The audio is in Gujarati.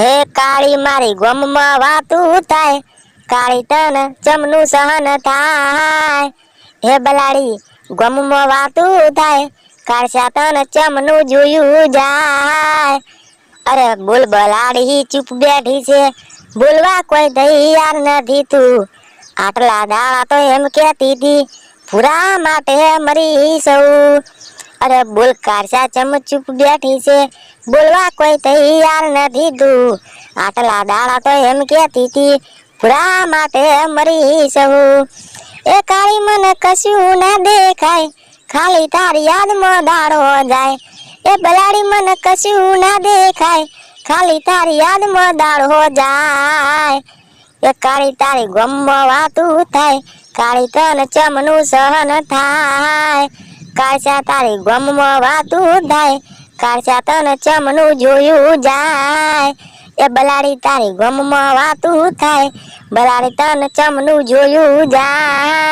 હે કાળી મારી ગમમાં વાતું થાય, કાળી તન ચમનું સહન થાય. હે બલાડી ગમમાં વાતું થાય કાળસા તન ચમનું જોયું જાય. અરે બોલ બલાડી ચૂપ બેઠી છે બોલવા કોઈ તૈયાર નથી તું. આટલા દાડા તો એમ કહેતી હતી પૂરા માટે મરી સૌ. અરે બોલ કારસા ચમ ચૂપ બેઠી છે. બોલવા કોઈ તૈયાર નથી તું. આટલા દાડા તો એમ કહેતી હતી પૂરા માટે મરી સૌ એ કાળી મને કશું ના દેખાય, ખાલી તારી યાદમાં દાડો જાય. એ બલાડી મને કશું ના દેખાય, ખાલી તારી યાદમાં દાડો જાય. એ કાળી તારી ગમમાં વાતું થાય, કાળી તન ચમનું સહન થાય. કાળસા તારી ગમમાં વાતું થાય કાળસા તન ચમનું જોયું જાય. એ બલાડી તારી ગમમાં વાતું થાય બલાડી તન ચમનું જોયું જાય.